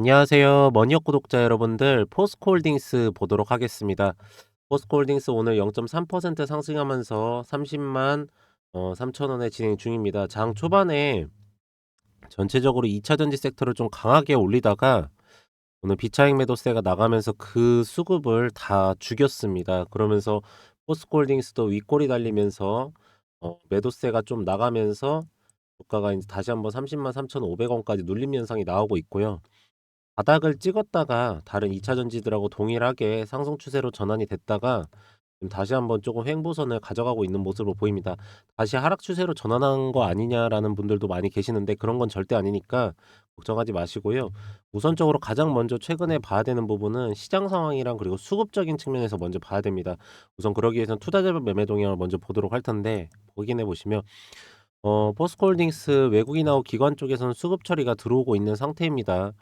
안녕하세요. 머니업 구독자 여러분들, 포스코홀딩스 보도록 하겠습니다. 포스코홀딩스 오늘 0.3% 상승하면서 30만 어, 3천 원에 진행 중입니다. 장 초반에 전체적으로 2차 전지 섹터를 좀 강하게 올리다가 오늘 비차익 매도세가 나가면서 그 수급을 다 죽였습니다. 그러면서 포스코홀딩스도 윗골이 달리면서 어, 매도세가 좀 나가면서 주가가 이제 다시 한번 30만 3,500원까지 눌림 현상이 나오고 있고요. 바닥을 찍었다가 다른 2차 전지들하고 동일하게 상승 추세로 전환이 됐다가 다시 한번 조금 횡보선을 가져가고 있는 모습으로 보입니다. 다시 하락 추세로 전환한 거 아니냐라는 분들도 많이 계시는데 그런 건 절대 아니니까 걱정하지 마시고요. 우선적으로 가장 먼저 최근에 봐야 되는 부분은 시장 상황이랑 그리고 수급적인 측면에서 먼저 봐야 됩니다. 우선 그러기 위해서는 투자자별 매매 동향을 먼저 보도록 할 텐데 확인해 보시면 어, 포스코홀딩스 외국인하고 기관 쪽에서는 수급 처리가 들어오고 있는 상태입니다.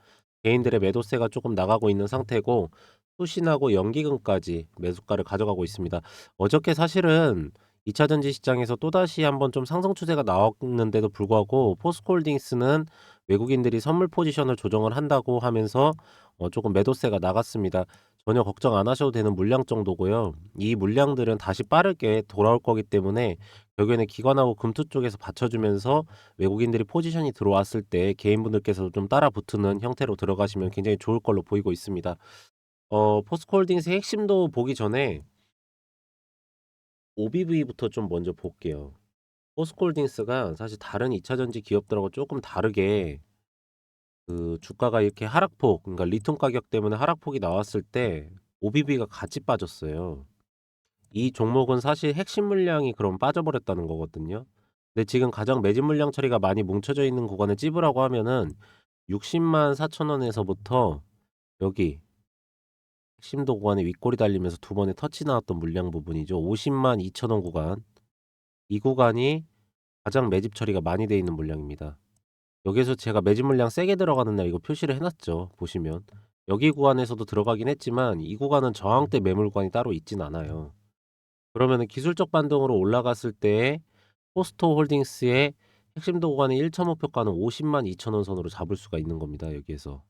개인들의 매도세가 조금 나가고 있는 상태고 수신하고 연기금까지 매수가를 가져가고 있습니다. 어저께 사실은 2차 전지 시장에서 또다시 한번 좀 상승 추세가 나왔는데도 불구하고 포스코홀딩스는 외국인들이 선물 포지션을 조정을 한다고 하면서 어, 조금 매도세가 나갔습니다. 전혀 걱정 안 하셔도 되는 물량 정도고요. 이 물량들은 다시 빠르게 돌아올 거기 때문에 결국에는 기관하고 금투 쪽에서 받쳐주면서 외국인들이 포지션이 들어왔을 때 개인분들께서도 좀 따라 붙는 형태로 들어가시면 굉장히 좋을 걸로 보이고 있습니다. 어, 포스코홀딩스의 핵심도 보기 전에 OBV부터 좀 먼저 볼게요. 포스코홀딩스가 사실 다른 2차 전지 기업들하고 조금 다르게 그 주가가 이렇게 하락폭, 그러니까 리튬 가격 때문에 하락폭이 나왔을 때 OBV가 같이 빠졌어요. 이 종목은 사실 핵심 물량이 그럼 빠져버렸다는 거거든요. 근데 지금 가장 매집 물량 처리가 많이 뭉쳐져 있는 구간을 찝으라고 하면은 60만 4천 원에서부터 여기 핵심도 구간에 윗골이 달리면서 두 번에 터치 나왔던 물량 부분이죠. 50만 2천 원 구간. 이 구간이 가장 매집 처리가 많이 돼 있는 물량입니다. 여기서 제가 매집 물량 세게 들어가는 날 이거 표시를 해놨죠. 보시면 여기 구간에서도 들어가긴 했지만 이 구간은 저항대 매물 구간이 따로 있진 않아요. 그러면은 기술적 반등으로 올라갔을 때 포스토 홀딩스의 핵심 도 구간의 1.5표가는 50만 2천 원 선으로 잡을 수가 있는 겁니다. 여기에서.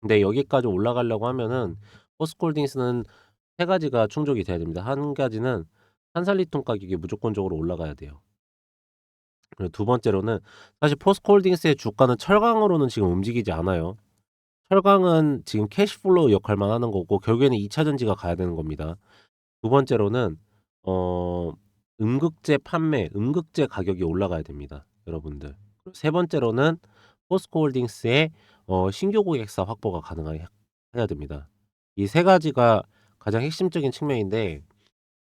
근데 여기까지 올라가려고 하면은 포스코 홀딩스는 세 가지가 충족이 돼야 됩니다. 한 가지는 한살리통 가격이 무조건적으로 올라가야 돼요. 그리고 두 번째로는 사실 포스코 홀딩스의 주가는 철강으로는 지금 움직이지 않아요. 철강은 지금 캐시플로우 역할만 하는 거고 결국에는 2차 전지가 가야 되는 겁니다. 두 번째로는 어 음극재 판매, 음극재 가격이 올라가야 됩니다, 여러분들. 세 번째로는 포스코 홀딩스의 어 신규 고객사 확보가 가능해야 됩니다. 이세 가지가 가장 핵심적인 측면인데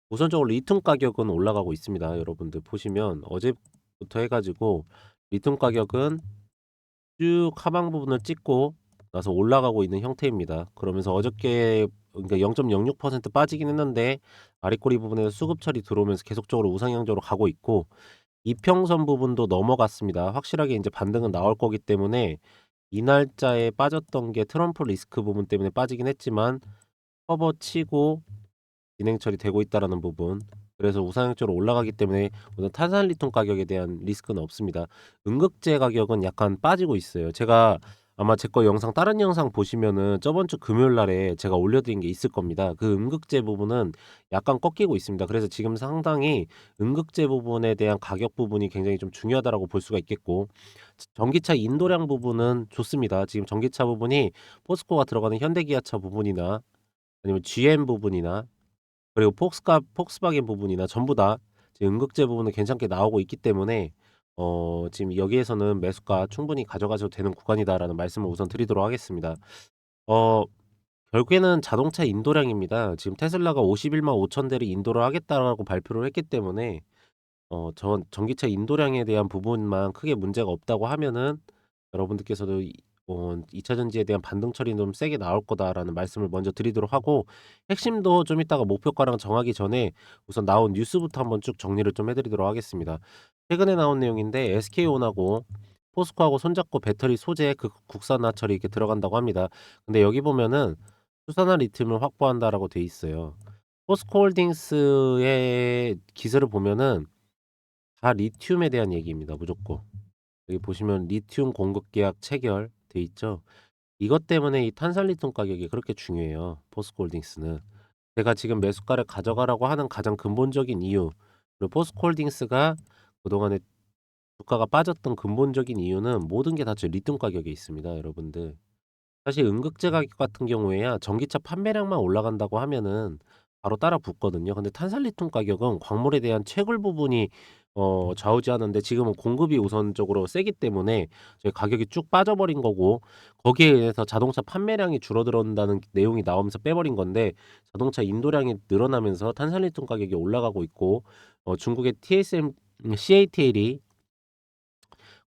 우선적으로 리튬 가격은 올라가고 있습니다. 여러분들 보시면 어제부터 해 가지고 리튬 가격은 쭉 하방 부분을 찍고 나서 올라가고 있는 형태입니다. 그러면서 어저께 그러니까 0.06% 빠지긴 했는데 아랫꼬리 부분에서 수급 처리 들어오면서 계속적으로 우상향적으로 가고 있고 이평선 부분도 넘어갔습니다. 확실하게 이제 반등은 나올 거기 때문에 이 날짜에 빠졌던 게 트럼프 리스크 부분 때문에 빠지긴 했지만 커버 치고 진행 처리되고 있다라는 부분. 그래서 우상향적으로 올라가기 때문에 우선 탄산리튬 가격에 대한 리스크는 없습니다. 음극재 가격은 약간 빠지고 있어요. 제가 아마 제 거 영상 다른 영상 보시면은 저번 주 금요일 날에 제가 올려드린 게 있을 겁니다. 그 음극재 부분은 약간 꺾이고 있습니다. 그래서 지금 상당히 음극재 부분에 대한 가격 부분이 굉장히 좀 중요하다라고 볼 수가 있겠고 전기차 인도량 부분은 좋습니다. 지금 전기차 부분이 포스코가 들어가는 현대기아차 부분이나 아니면 GM 부분이나 그리고 폭스카 폭스바겐 부분이나 전부 다 지금 음극재 부분은 괜찮게 나오고 있기 때문에 어 지금 여기에서는 매수가 충분히 가져가셔도 되는 구간이다라는 말씀을 우선 드리도록 하겠습니다. 어 결국에는 자동차 인도량입니다. 지금 테슬라가 51만 5천 대를 인도를 하겠다라고 발표를 했기 때문에 어 전 전기차 인도량에 대한 부분만 크게 문제가 없다고 하면은 여러분들께서도 이 어 "2차 전지에 대한 반등 처리는 좀 세게 나올 거다."라는 말씀을 먼저 드리도록 하고 핵심도 좀 이따가 목표가랑 정하기 전에 우선 나온 뉴스부터 한번 쭉 정리를 좀 해 드리도록 하겠습니다. 최근에 나온 내용인데 SK온하고 포스코하고 손잡고 배터리 소재 그 국산화 처리 이렇게 들어간다고 합니다. 근데 여기 보면은 "수산화 리튬을 확보한다."라고 돼 있어요. 포스코 홀딩스의 기사를 보면은 다 리튬에 대한 얘기입니다 무조건. 여기 보시면 리튬 공급 계약 체결 돼 있죠. 이것 때문에 이 탄산리튬 가격이 그렇게 중요해요, 포스코홀딩스는. 제가 지금 매수가를 가져가라고 하는 가장 근본적인 이유 그리고 포스코홀딩스가 그동안에 주가가 빠졌던 근본적인 이유는 모든 게다저 리튬 가격에 있습니다, 여러분들. 사실 음극재 가격 같은 경우에야 전기차 판매량만 올라간다고 하면은 바로 따라 붙거든요. 근데 탄산리튬 가격은 광물에 대한 채굴 부분이 어 좌우지하는데 지금은 공급이 우선적으로 세기 때문에 가격이 쭉 빠져버린 거고 거기에 의해서 자동차 판매량이 줄어든다는 내용이 나오면서 빼버린 건데 자동차 인도량이 늘어나면서 탄산리튬 가격이 올라가고 있고 어 중국의 TSM 음 CATL이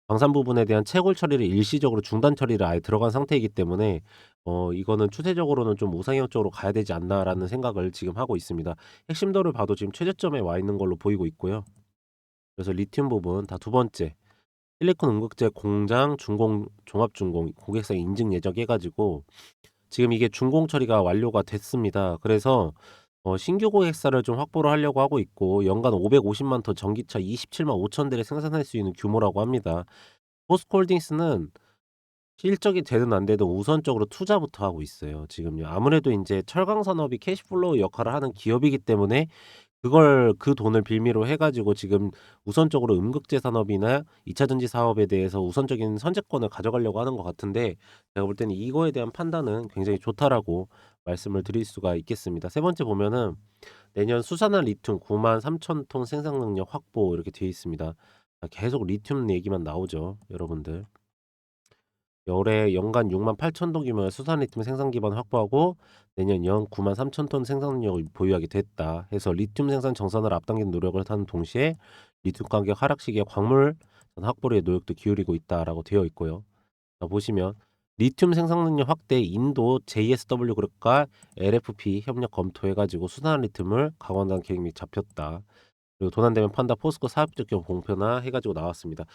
광산 부분에 대한 채굴 처리를 일시적으로 중단 처리를 아예 들어간 상태이기 때문에 어 이거는 '추세적으로는 좀 우상향 쪽으로 가야 되지 않나.'라는 생각을 지금 하고 있습니다. 핵심도를 봐도 지금 최저점에 와 있는 걸로 보이고 있고요. 그래서 리튬 부분 다 두 번째 실리콘 음극재 공장 준공 종합준공 고객사 인증 예정해 가지고 지금 이게 준공 처리가 완료가 됐습니다. 그래서 어 신규 고객사를 좀 확보를 하려고 하고 있고 연간 550만 톤 전기차 275 0 0 0 대를 생산할 수 있는 규모라고 합니다. 포스코홀딩스는 실적이 되든 안 되든 우선적으로 투자부터 하고 있어요, 지금요. 아무래도 인제 철강 산업이 캐시플로우 역할을 하는 기업이기 때문에 그걸 그 돈을 빌미로 해 가지고 지금 우선적으로 음극재 산업이나 2차 전지 사업에 대해서 우선적인 선제권을 가져가려고 하는 것 같은데 제가 볼 때는 이거에 대한 판단은 굉장히 좋다라고 말씀을 드릴 수가 있겠습니다. 세 번째 보면은 내년 수산화 리튬 93,000 톤 생산 능력 확보 이렇게 되어 있습니다. 아 계속 리튬 얘기만 나오죠, 여러분들. 올해 연간 68,000톤 규모의 수산 리튬 생산 기반을 확보하고 내년 연 93,000톤 생산 능력을 보유하게 됐다. 해서 리튬 생산 정산을 앞당기는 노력을 하는 동시에 리튬 가격 하락 시기에 광물 확보에 노력도 기울이고 있다라고 되어 있고요. 자 보시면 리튬 생산 능력 확대 인도 JSW 그룹과 LFP 협력 검토해 가지고 수산 리튬을 강화한다는 계획이 잡혔다. 그리고 돈안 되면 판다 포스코 사업적 경우 공표나 해 가지고 나왔습니다.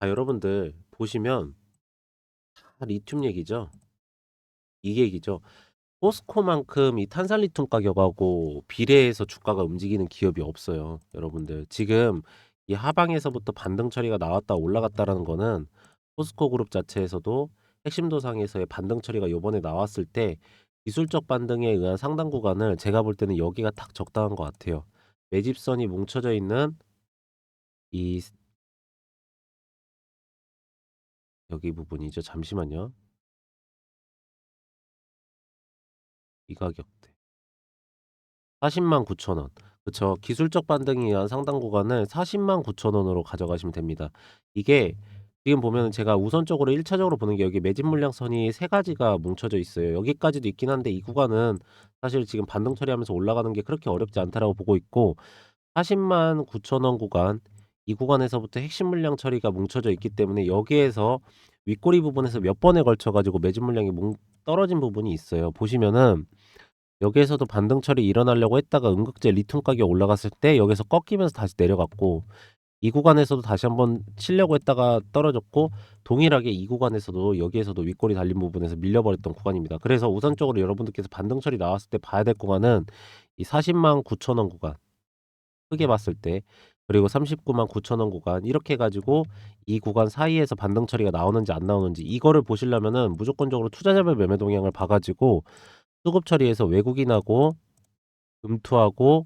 자 여러분들 보시면 다 리튬 얘기죠. 이 얘기죠. 포스코만큼 이 탄산리튬 가격하고 비례해서 주가가 움직이는 기업이 없어요, 여러분들. 지금 이 하방에서부터 반등 처리가 나왔다 올라갔다라는 거는 포스코 그룹 자체에서도 핵심도상에서의 반등 처리가 요번에 나왔을 때 기술적 반등에 의한 상당 구간을 제가 볼 때는 여기가 딱 적당한 것 같아요. 매집선이 뭉쳐져 있는 이 여기 부분이죠. 잠시만요. 이 가격대. 4 0 9 0 0 원. 그쵸. 기술적 반등에 의한 상당 구간을 4 0 9 0 0 원으로 가져가시면 됩니다. 이게 지금 보면은 제가 우선적으로 1 차적으로 보는 게 여기 매집 물량선이 세 가지가 뭉쳐져 있어요. 여기까지도 있긴 한데 이 구간은 사실 지금 반등 처리하면서 올라가는 게 그렇게 어렵지 않다라고 보고 있고 4 0 9 0 0 0원 구간 이 구간에서부터 핵심 물량 처리가 뭉쳐져 있기 때문에 여기에서 윗꼬리 부분에서 몇 번에 걸쳐 가지고 매집 물량이 뭉 떨어진 부분이 있어요. 보시면은 여기에서도 반등 처리 일어나려고 했다가 음극재 리튬 가격이 올라갔을 때 여기서 꺾이면서 다시 내려갔고 이 구간에서도 다시 한번 치려고 했다가 떨어졌고 동일하게 이 구간에서도 여기에서도 윗골이 달린 부분에서 밀려버렸던 구간입니다. 그래서 우선적으로 여러분들께서 반등 처리 나왔을 때 봐야 될 구간은 이 40만 9천 원 구간 크게 봤을 때 그리고 39만 9천 원 구간 이렇게 해 가지고 이 구간 사이에서 반등 처리가 나오는지 안 나오는지 이거를 보시려면은 무조건적으로 투자자별 매매 동향을 봐 가지고 수급 처리에서 외국인하고 금투하고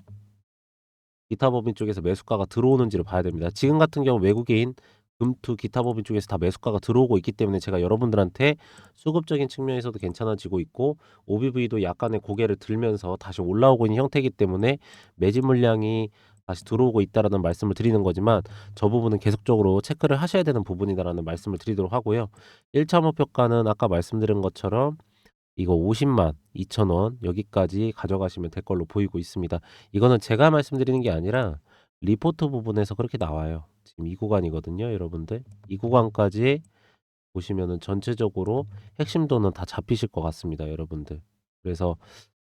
기타 법인 쪽에서 매수가가 들어오는지를 봐야 됩니다. 지금 같은 경우 외국인, 금투, 기타 법인 쪽에서 다 매수가가 들어오고 있기 때문에 제가 여러분들한테 수급적인 측면에서도 괜찮아지고 있고 OBV도 약간의 고개를 들면서 다시 올라오고 있는 형태이기 때문에 매집 물량이 다시 들어오고 있다라는 말씀을 드리는 거지만 저 부분은 계속적으로 체크를 하셔야 되는 부분이다라는 말씀을 드리도록 하고요. 1차 목표가는 아까 말씀드린 것처럼 이거 50만 2천 원 여기까지 가져가시면 될 걸로 보이고 있습니다. 이거는 제가 말씀드리는 게 아니라 리포트 부분에서 그렇게 나와요. 지금 이 구간이거든요, 여러분들. 이 구간까지 보시면은 전체적으로 핵심도는 다 잡히실 것 같습니다, 여러분들. 그래서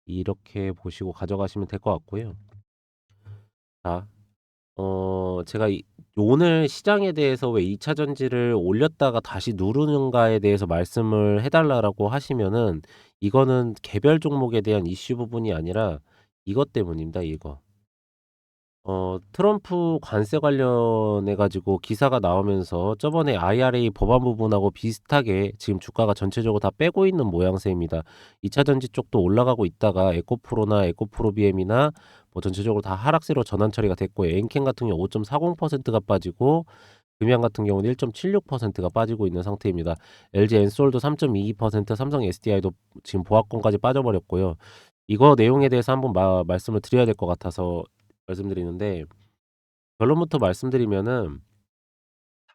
이렇게 보시고 가져가시면 될 것 같고요. 자, 어 제가 이 오늘 시장에 대해서 왜 2 차 전지를 올렸다가 다시 누르는가에 대해서 말씀을 해 달라라고 하시면은 이거는 개별 종목에 대한 이슈 부분이 아니라 이것 때문입니다, 이거. 어 트럼프 관세 관련해 가지고 기사가 나오면서 저번에 IRA 법안 부분하고 비슷하게 지금 주가가 전체적으로 다 빼고 있는 모양새입니다. 2차 전지 쪽도 올라가고 있다가 에코프로나 에코프로 BM이나 뭐 전체적으로 다 하락세로 전환 처리가 됐고 엔캔 같은 경우 5.40%가 빠지고 금양 같은 경우는 1.76%가 빠지고 있는 상태입니다. LG 엔솔도 3.22%, 삼성 SDI도 지금 보합권까지 빠져버렸고요. 이거 내용에 대해서 한번 마 말씀을 드려야 될 것 같아서 말씀드리는데 결론부터 말씀드리면은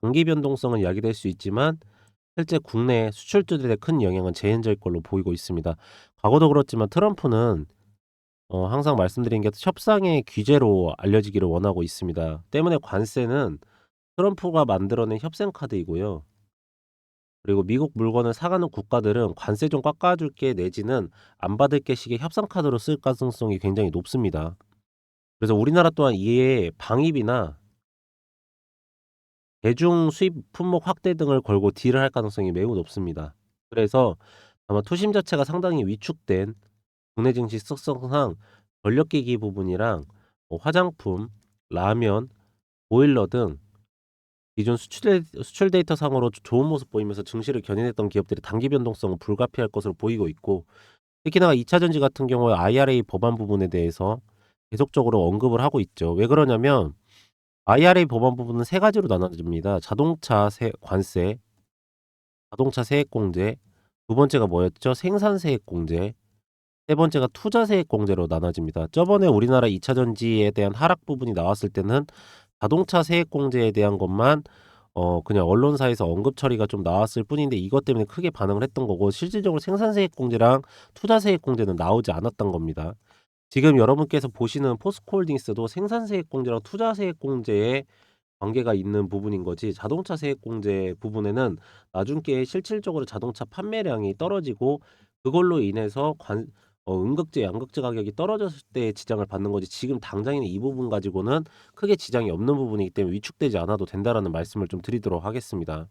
단기 변동성은 야기될 수 있지만 실제 국내 수출주들에 큰 영향은 제한적일 걸로 보이고 있습니다. 과거도 그렇지만 트럼프는 어 항상 말씀드린 게 협상의 귀재로 알려지기를 원하고 있습니다. 때문에 관세는 트럼프가 만들어낸 협상 카드이고요. 그리고 미국 물건을 사가는 국가들은 관세 좀 깎아줄게 내지는 안 받을게 식의 협상 카드로 쓸 가능성이 굉장히 높습니다. 그래서 우리나라 또한 이에 방위비나 대중 수입 품목 확대 등을 걸고 딜을 할 가능성이 매우 높습니다. 그래서 아마 투심 자체가 상당히 위축된 국내 증시 특성상 전력기기 부분이랑 뭐 화장품, 라면, 보일러 등 기존 수출, 데, 수출 데이터 상으로 좋은 모습 보이면서 증시를 견인했던 기업들이 단기 변동성은 불가피할 것으로 보이고 있고 특히나 2차 전지 같은 경우에 IRA 법안 부분에 대해서 계속적으로 언급을 하고 있죠. 왜 그러냐면 IRA 법안 부분은 세 가지로 나눠집니다. 자동차 세, 관세, 자동차 세액 공제, 두 번째가 뭐였죠? 생산 세액 공제, 세 번째가 투자 세액 공제로 나눠집니다. 저번에 우리나라 2차 전지에 대한 하락 부분이 나왔을 때는 자동차 세액 공제에 대한 것만 어 그냥 언론사에서 언급 처리가 좀 나왔을 뿐인데 이것 때문에 크게 반응을 했던 거고 실질적으로 생산 세액 공제랑 투자 세액 공제는 나오지 않았던 겁니다. 지금 여러분께서 보시는 포스코홀딩스도 생산 세액 공제랑 투자 세액 공제에 관계가 있는 부분인 거지 자동차 세액 공제 부분에는 나중에 실질적으로 자동차 판매량이 떨어지고 그걸로 인해서 관 어 음극재, 양극재 가격이 떨어졌을 때 지장을 받는 거지 지금 당장에는 이 부분 가지고는 크게 지장이 없는 부분이기 때문에 위축되지 않아도 된다라는 말씀을 좀 드리도록 하겠습니다.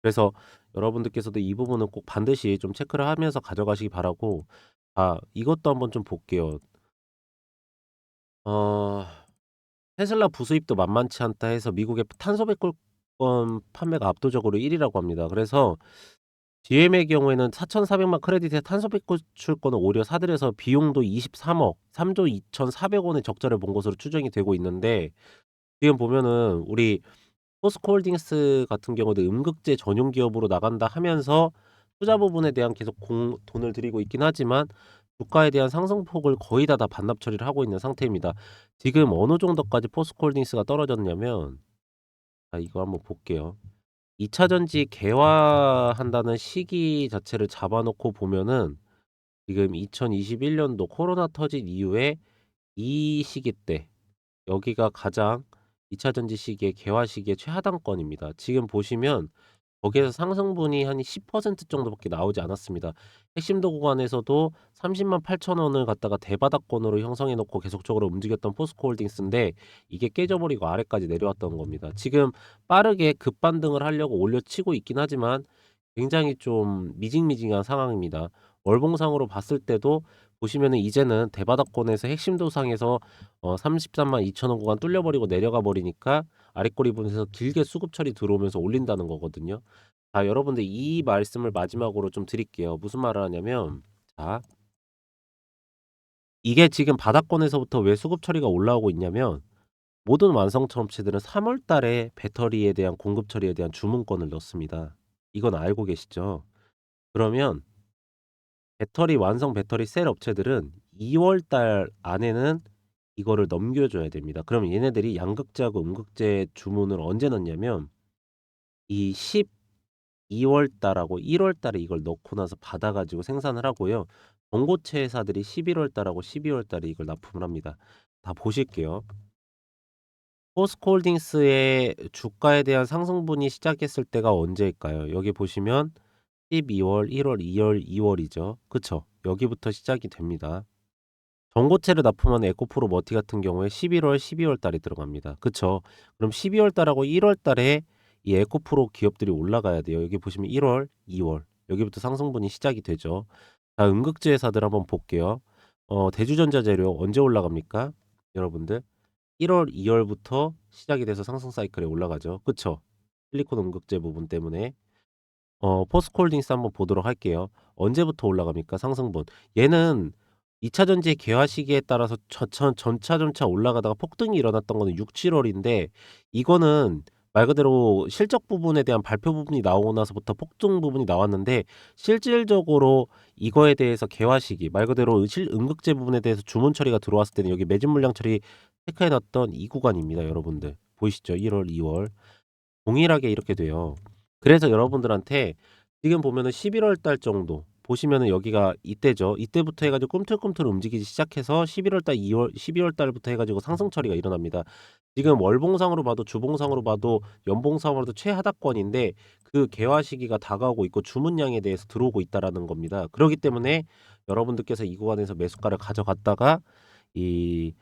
그래서 여러분들께서도 이 부분은 꼭 반드시 좀 체크를 하면서 가져가시기 바라고 아 이것도 한번 좀 볼게요. 어 테슬라 부수입도 만만치 않다 해서 미국의 탄소 배출권 판매가 압도적으로 1 위라고 합니다. 그래서 GM의 경우에는 4,400만 크레딧의 탄소 배출권을 오히려 사들여서 비용도 23억, 3조 2,400 원의 적자를 본 것으로 추정이 되고 있는데 지금 보면은 우리 포스코 홀딩스 같은 경우도 음극재 전용 기업으로 나간다 하면서 투자 부분에 대한 계속 공 돈을 들이고 있긴 하지만 주가에 대한 상승폭을 거의 다 다 반납 처리를 하고 있는 상태입니다. 지금 어느 정도까지 포스코홀딩스가 떨어졌냐면 아 이거 한번 볼게요. 2차 전지 개화한다는 시기 자체를 잡아 놓고 보면은 지금 2021 년도 코로나 터진 이후에 이 시기 때 여기가 가장 2차 전지 시기의 개화 시기의 최하단권입니다. 지금 보시면 거기에서 상승분이 한 10% 정도밖에 나오지 않았습니다. 핵심도 구간에서도 30만 8천 원을 갖다가 대바닥권으로 형성해 놓고 계속적으로 움직였던 포스코홀딩스인데 이게 깨져버리고 아래까지 내려왔던 겁니다. 지금 빠르게 급반등을 하려고 올려치고 있긴 하지만 굉장히 좀 미징미징한 상황입니다. 월봉상으로 봤을 때도 보시면은 이제는 대바닥권에서 핵심 도상에서 어 33만 2천 원 구간 뚫려 버리고 내려가 버리니까 아랫꼬리 부분에서 길게 수급 처리 들어오면서 올린다는 거거든요. 자, 여러분들 이 말씀을 마지막으로 좀 드릴게요. 무슨 말을 하냐면 자 이게 지금 바닥권에서부터 왜 수급 처리가 올라오고 있냐면 모든 완성차 업체들은 3월 달에 배터리에 대한 공급 처리에 대한 주문권을 넣습니다. 이건 알고 계시죠? 그러면 배터리 완성 배터리 셀 업체들은 2월 달 안에는 이거를 넘겨줘야 됩니다. 그러면 얘네들이 양극재하고 음극재 주문을 언제 넣냐면 이 12월 달하고 1월 달에 이걸 넣고 나서 받아 가지고 생산을 하고요. 전고체 회사들이 11월 달하고 12월 달에 이걸 납품을 합니다. 다 보실게요. 포스코홀딩스의 주가에 대한 상승분이 시작했을 때가 언제일까요? 여기 보시면 12월, 1월, 2월, 2월이죠. 그쵸? 여기부터 시작이 됩니다. 전고체를 납품하는 에코프로 머티 같은 경우에 11월, 12월 달에 들어갑니다. 그쵸? 그럼 12월 달하고 1월 달에 이 에코프로 기업들이 올라가야 돼요. 여기 보시면 1월, 2월 여기부터 상승분이 시작이 되죠. 자, 음극재 회사들 한번 볼게요. 어, 대주전자 재료 언제 올라갑니까? 여러분들 1 월, 2 월부터 시작이 돼서 상승 사이클에 올라가죠. 그쵸? 실리콘 음극재 부분 때문에. 어 포스코홀딩스 한번 보도록 할게요. 언제부터 올라갑니까? 상승분. 얘는 2차 전지의 개화 시기에 따라서 저천 점차 점차 올라가다가 폭등이 일어났던 거는 6-7 월인데 이거는 말 그대로 실적 부분에 대한 발표 부분이 나오고 나서부터 폭등 부분이 나왔는데 실질적으로 이거에 대해서 개화 시기 말 그대로 실 음극재 부분에 대해서 주문 처리가 들어왔을 때는 여기 매집 물량 처리 체크해 놨던 이 구간입니다, 여러분들. 보이시죠? 1 월, 2 월. 동일하게 이렇게 돼요. 그래서 여러분들한테 지금 보면은 11월 달 정도 보시면은 여기가 이때죠. 이때부터 해 가지고 꿈틀꿈틀 움직이기 시작해서 11월 달, 2월 12월 달부터 해 가지고 상승 처리가 일어납니다. 지금 월봉상으로 봐도 주봉상으로 봐도 연봉상으로 봐도 최하단권인데 그 개화 시기가 다가오고 있고 주문량에 대해서 들어오고 있다라는 겁니다. 그러기 때문에 여러분들께서 이 구간에서 매수가를 가져갔다가 이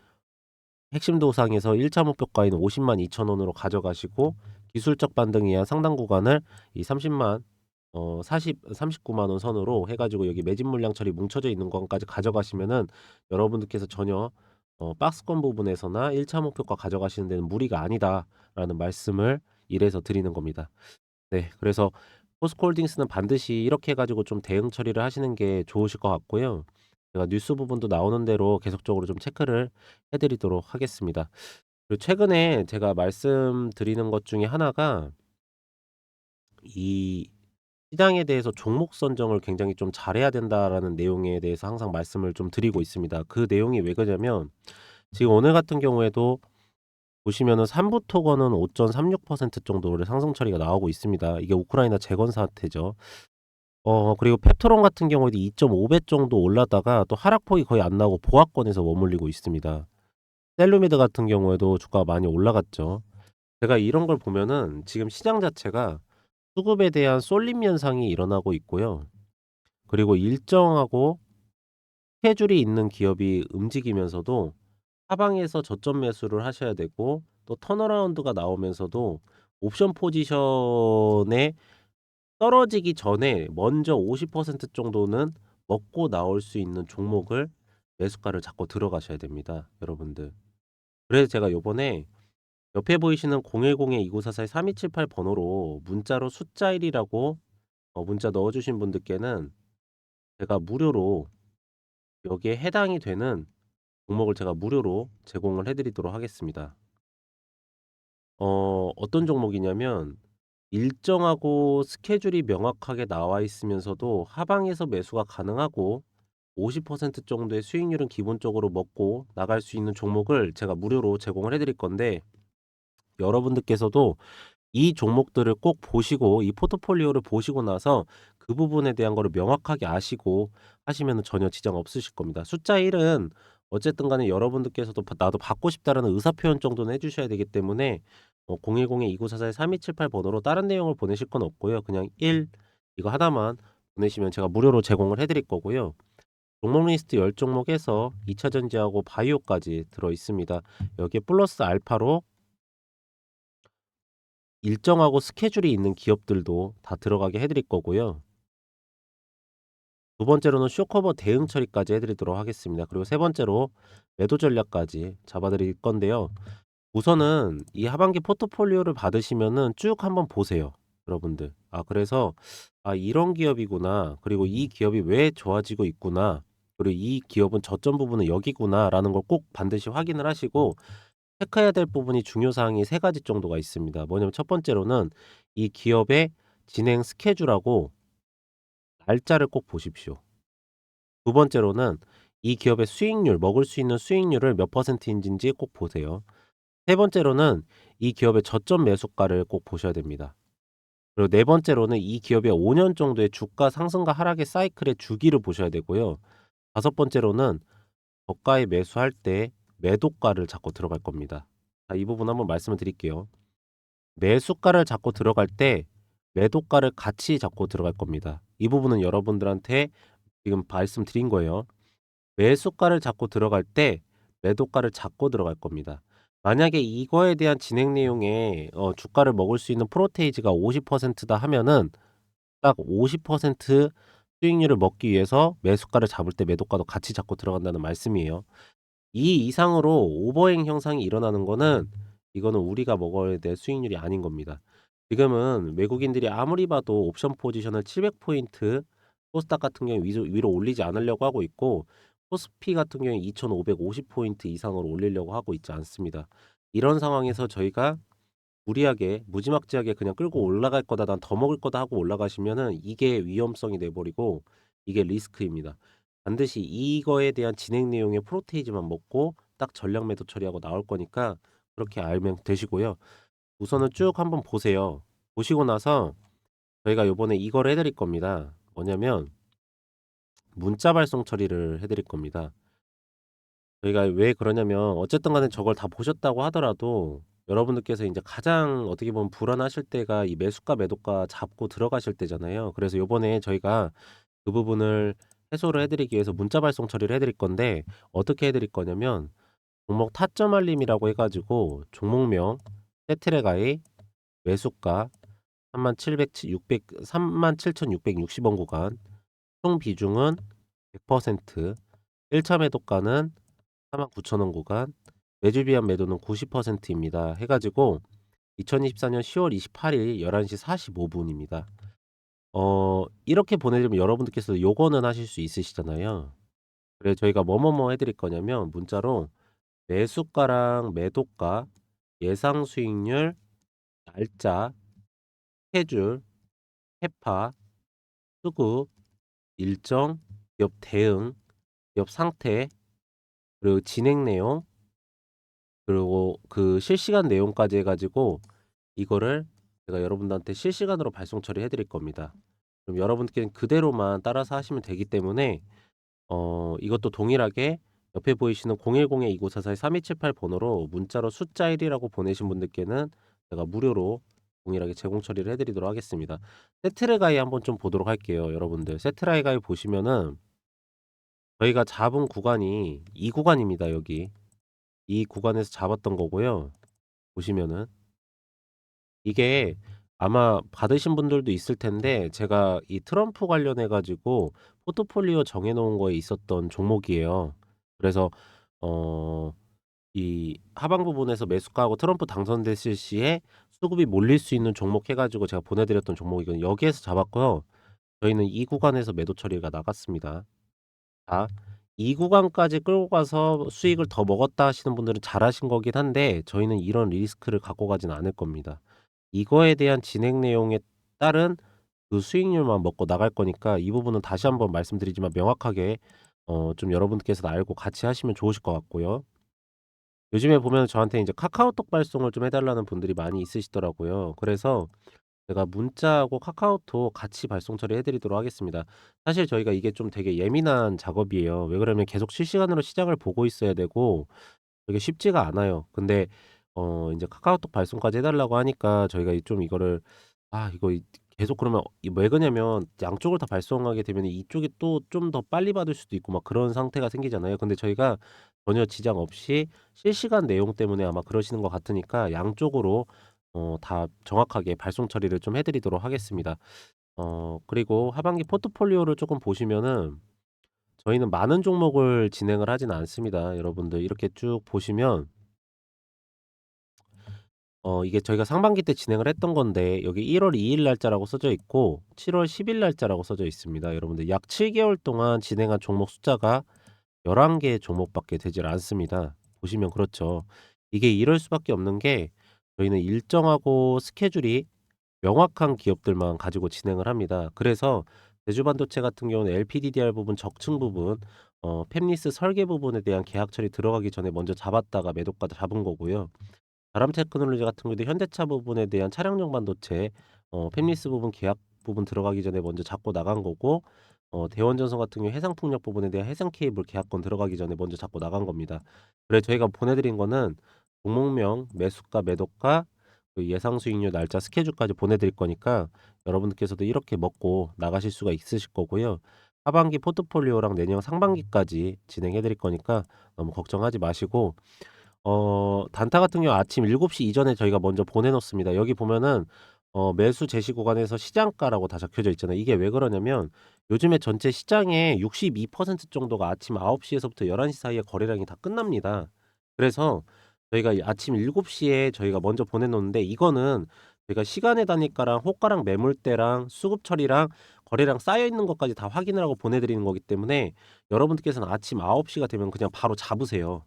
핵심 도상에서 1차 목표가인 5 0 2 0 원으로 가져가시고 기술적 반등에 의한 상당 구간을 이 30만 어 40 39만 원 선으로 해 가지고 여기 매집 물량 처리 뭉쳐져 있는 것까지 가져가시면은 여러분들께서 전혀 어 박스권 부분에서나 1 차 목표가 가져가시는 데는 무리가 아니다라는 말씀을 이래서 드리는 겁니다. 네. 그래서 포스코홀딩스는 반드시 이렇게 해 가지고 좀 대응 처리를 하시는 게 좋으실 것 같고요. 제가 뉴스 부분도 나오는 대로 계속적으로 좀 체크를 해 드리도록 하겠습니다. 그리고 최근에 제가 말씀드리는 것 중에 하나가 이 시장에 대해서 종목 선정을 굉장히 좀 잘해야 된다라는 내용에 대해서 항상 말씀을 좀 드리고 있습니다. 그 내용이 왜 그러냐면 지금 오늘 같은 경우에도 보시면은 삼부 토건은 5.36% 정도의 상승 처리가 나오고 있습니다. 이게 우크라이나 재건 사태죠. 어 그리고 펩토론 같은 경우에도 2.5배 정도 올랐다가 또 하락폭이 거의 안 나오고 보합권에서 머물리고 있습니다. 셀루미드 같은 경우에도 주가가 많이 올라갔죠. 제가 이런 걸 보면은 지금 시장 자체가 수급에 대한 쏠림 현상이 일어나고 있고요. 그리고 일정하고 스케줄이 있는 기업이 움직이면서도 하방에서 저점 매수를 하셔야 되고 또 턴어라운드가 나오면서도 옵션 포지션에 떨어지기 전에 먼저 50% 정도는 먹고 나올 수 있는 종목을 매수가를 잡고 들어가셔야 됩니다, 여러분들. 그래서 제가 요번에 옆에 보이시는 010-2944-3278 번호로 문자로 숫자 1이라고 어 문자 넣어 주신 분들께는 제가 무료로 여기에 해당이 되는 종목을 제가 무료로 제공을 해 드리도록 하겠습니다. 어 어떤 종목이냐면 일정하고 스케줄이 명확하게 나와 있으면서도 하방에서 매수가 가능하고 50% 정도의 수익률은 기본적으로 먹고 나갈 수 있는 종목을 제가 무료로 제공을 해 드릴 건데 여러분들께서도 이 종목들을 꼭 보시고 이 포트폴리오를 보시고 나서 그 부분에 대한 거를 명확하게 아시고 하시면은 전혀 지장 없으실 겁니다. 숫자 1은 어쨌든 간에 여러분들께서도 바 '나도 받고 싶다.'라는 의사 표현 정도는 해 주셔야 되기 때문에 어 010-2944-3278 번호로 다른 내용을 보내실 건 없고요. 그냥 1 이거 하나만 보내시면 제가 무료로 제공을 해 드릴 거고요. 종목 리스트 10 종목에서 2차 전지하고 바이오까지 들어 있습니다. 여기에 플러스 알파로 일정하고 스케줄이 있는 기업들도 다 들어가게 해 드릴 거고요. 두 번째로는 쇼커버 대응 처리까지 해 드리도록 하겠습니다. 그리고 세 번째로 매도 전략까지 잡아 드릴 건데요. 우선은 이 하반기 포트폴리오를 받으시면은 쭉 한번 보세요, 여러분들. 아 그래서 '아 이런 기업이구나. 그리고 이 기업이 왜 좋아지고 있구나. 그리고 이 기업은 저점 부분은 여기구나.'라는 걸 꼭 반드시 확인을 하시고 체크해야 될 부분이 중요 사항이 세 가지 정도가 있습니다. 뭐냐면 첫 번째로는 이 기업의 진행 스케줄하고 날짜를 꼭 보십시오. 두 번째로는 이 기업의 수익률, 먹을 수 있는 수익률을 몇 퍼센트인지 꼭 보세요. 세 번째로는 이 기업의 저점 매수가를 꼭 보셔야 됩니다. 그리고 네 번째로는 이 기업의 5년 정도의 주가 상승과 하락의 사이클의 주기를 보셔야 되고요. 다섯 번째로는 저가에 매수할 때 매도가를 잡고 들어갈 겁니다. 자, 이 부분 한번 말씀을 드릴게요. 매수가를 잡고 들어갈 때 매도가를 같이 잡고 들어갈 겁니다. 이 부분은 여러분들한테 지금 말씀드린 거예요. 매수가를 잡고 들어갈 때 매도가를 잡고 들어갈 겁니다. 만약에 이거에 대한 진행 내용에 어 주가를 먹을 수 있는 프로테이지가 50%다 하면은 딱 50% 수익률을 먹기 위해서 매수가를 잡을 때 매도가도 같이 잡고 들어간다는 말씀이에요. 이 이상으로 오버행 현상이 일어나는 거는 이거는 우리가 먹어야 될 수익률이 아닌 겁니다. 지금은 외국인들이 아무리 봐도 옵션 포지션을 700 포인트 코스닥 같은 경우에 위로 위로 올리지 않으려고 하고 있고 코스피 같은 경우에 2,550 포인트 이상으로 올리려고 하고 있지 않습니다. 이런 상황에서 저희가 무리하게 무지막지하게 그냥 끌고 올라갈 거다. 난 더 먹을 거다 하고 올라가시면은 이게 위험성이 돼 버리고 이게 리스크입니다. 반드시 이거에 대한 진행 내용의 프로테이즈만 먹고 딱 전략 매도 처리하고 나올 거니까 그렇게 알면 되시고요. 우선은 쭉 한번 보세요. 보시고 나서 저희가 요번에 이걸 해 드릴 겁니다. 뭐냐면 문자 발송 처리를 해 드릴 겁니다. 저희가 왜 그러냐면 어쨌든 간에 저걸 다 보셨다고 하더라도 여러분들께서 인제 가장 어떻게 보면 불안하실 때가 이 매수가 매도가 잡고 들어가실 때잖아요. 그래서 요번에 저희가 그 부분을 해소를 해 드리기 위해서 문자 발송 처리를 해 드릴 건데 어떻게 해 드릴 거냐면 종목 타점 알림이라고 해 가지고 종목명, 세트랙아이, 매수가 37,700 600 37,660원 구간, 총 비중은 100% 1차 매도가는 49,000원 구간, 매주 비한 매도는 90% 입니다. 해 가지고 2024년 10월 28일 11시 45 분입니다. 어 이렇게 보내 드리면 여러분들께서 요거는 하실 수 있으시잖아요. 그래서 저희가 뭐뭐뭐 해 드릴 거냐면 문자로 매수가랑 매도가, 예상 수익률, 날짜, 스케줄, 캐파, 수급, 일정, 기업 대응, 기업 상태, 그리고 진행 내용 그리고 그 실시간 내용까지 해 가지고 이거를 제가 여러분들한테 실시간으로 발송 처리해 드릴 겁니다. 그럼 여러분께는 그대로만 따라서 하시면 되기 때문에 어 이것도 동일하게 옆에 보이시는 010-2944-3278 번호로 문자로 숫자 1이라고 보내신 분들께는 제가 무료로 동일하게 제공 처리를 해 드리도록 하겠습니다. 세트랙아이 한번 좀 보도록 할게요, 여러분들. 세트랙아이 보시면은 저희가 잡은 구간이 이 구간입니다, 여기. 이 구간에서 잡았던 거고요. 보시면은 이게 아마 받으신 분들도 있을 텐데 제가 이 트럼프 관련해 가지고 포트폴리오 정해 놓은 거에 있었던 종목이에요. 그래서 어 이 하방 부분에서 매수가하고 트럼프 당선됐을 시에 수급이 몰릴 수 있는 종목 해 가지고 제가 보내 드렸던 종목이거든요. 여기에서 잡았고요. 저희는 이 구간에서 매도 처리가 나갔습니다. 자, 이 구간까지 끌고 가서 수익을 더 먹었다 하시는 분들은 잘하신 거긴 한데 저희는 이런 리스크를 갖고 가진 않을 겁니다. 이거에 대한 진행 내용에 따른 그 수익률만 먹고 나갈 거니까 이 부분은 다시 한번 말씀드리지만 명확하게 어 좀 여러분께서 알고 같이 하시면 좋으실 것 같고요. 요즘에 보면 저한테 이제 카카오톡 발송을 좀 해 달라는 분들이 많이 있으시더라고요. 그래서 제가 문자하고 카카오톡 같이 발송 처리해 드리도록 하겠습니다. 사실 저희가 이게 좀 되게 예민한 작업이에요. 왜 그러면 계속 실시간으로 시장을 보고 있어야 되고 되게 쉽지가 않아요. 근데 어 인제 카카오톡 발송까지 해 달라고 하니까 저희가 이 좀 이거를 아 이거 이 계속 그러면 이 왜 그러냐면 양쪽을 다 발송하게 되면 이쪽이 또 좀 더 빨리 받을 수도 있고 막 그런 상태가 생기잖아요. 근데 저희가 전혀 지장 없이 실시간 내용 때문에 아마 그러시는 것 같으니까 양쪽으로 어 다 정확하게 발송 처리를 좀 해 드리도록 하겠습니다. 어 그리고 하반기 포트폴리오를 쪼끔 보시면은 저희는 많은 종목을 진행을 하진 않습니다. 여러분들 이렇게 쭉 보시면 어 이게 저희가 상반기 때 진행을 했던 건데 여기 1 월 2 일 날짜라고 써져 있고 7 월 10 일 날짜라고 써져 있습니다. 여러분들 약 7 개월 동안 진행한 종목 숫자가 11개 종목밖에 되질 않습니다. 보시면 그렇죠. 이게 이럴 수밖에 없는 게 저희는 일정하고 스케줄이 명확한 기업들만 가지고 진행을 합니다. 그래서 제주반도체 같은 경우는 LPDDR 부분 적층 부분 어 팹리스 설계 부분에 대한 계약 처리 들어가기 전에 먼저 잡았다가 매도가 잡은 거고요. 바람 테크놀로지 같은 경우도 현대차 부분에 대한 차량용 반도체 어 팹리스 부분 계약 부분 들어가기 전에 먼저 잡고 나간 거고 어 대원전선 같은 경우 해상 풍력 부분에 대한 해상 케이블 계약권 들어가기 전에 먼저 잡고 나간 겁니다. 그래서 저희가 보내 드린 거는 종목명, 매수가, 매도가, 그 예상 수익률, 날짜, 스케줄까지 보내 드릴 거니까 여러분들께서도 이렇게 먹고 나가실 수가 있으실 거고요. 하반기 포트폴리오랑 내년 상반기까지 진행해 드릴 거니까 너무 걱정하지 마시고 어 단타 같은 경우 아침 7시 이전에 저희가 먼저 보내 놓습니다. 여기 보면은 어 매수 제시 구간에서 시장가라고 다 적혀져 있잖아요. 이게 왜 그러냐면 요즘에 전체 시장의 62% 정도가 아침 9:00 에서부터 11:00 사이에 거래량이 다 끝납니다. 그래서 저희가 이 아침 7:00 에 저희가 먼저 보내 놓는데 이거는 저희가 시간의 단위가랑 호가랑 매물대랑 수급 처리랑 거래량 쌓여 있는 것까지 다 확인을 하고 보내 드리는 거기 때문에 여러분들께서는 아침 9:00 가 되면 그냥 바로 잡으세요.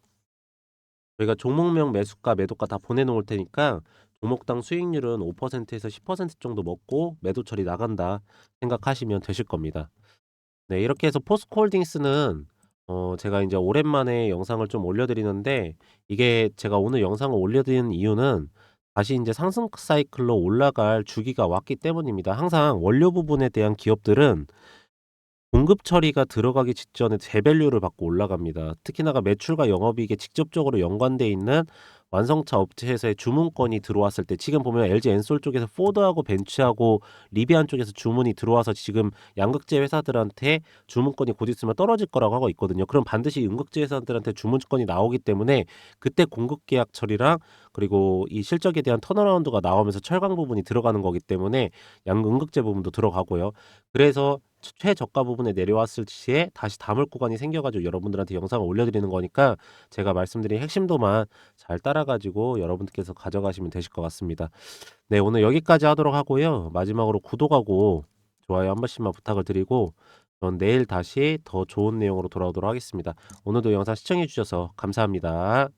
저희가 종목명 매수가, 매도가 다 보내 놓을 테니까 종목당 수익률은 5% 에서 10% 정도 먹고 매도 처리 나간다 생각하시면 되실 겁니다. 네 이렇게 해서 포스코홀딩스는 어 제가 인제 오랜만에 영상을 좀 올려 드리는데 이게 제가 오늘 영상을 올려 드리는 이유는 다시 인제 상승 사이클로 올라갈 주기가 왔기 때문입니다. 항상 원료 부분에 대한 기업들은 공급 처리가 들어가기 직전에 재밸류를 받고 올라갑니다. 특히나가 매출과 영업이익에 직접적으로 연관돼 있는 완성차 업체에서의 주문건이 들어왔을 때 지금 보면 LG 엔솔 쪽에서 포드하고 벤츠하고 리비안 쪽에서 주문이 들어와서 지금 양극재 회사들한테 주문건이 곧 있으면 떨어질 거라고 하고 있거든요. 그럼 반드시 음극재 회사들한테 주문건이 나오기 때문에 그때 공급 계약 처리랑 그리고 이 실적에 대한 턴어라운드가 나오면서 철강 부분이 들어가는 거기 때문에 양 음극재 부분도 들어가고요. 그래서 최 최저가 부분에 내려왔을 시에 다시 담을 구간이 생겨 가지고 여러분들한테 영상을 올려 드리는 거니까 제가 말씀드린 핵심도만 잘 따라 가지고 여러분들께서 가져가시면 되실 것 같습니다. 네 오늘 여기까지 하도록 하고요. 마지막으로 구독하고 좋아요 한 번씩만 부탁을 드리고 전 내일 다시 더 좋은 내용으로 돌아오도록 하겠습니다. 오늘도 영상 시청해 주셔서 감사합니다.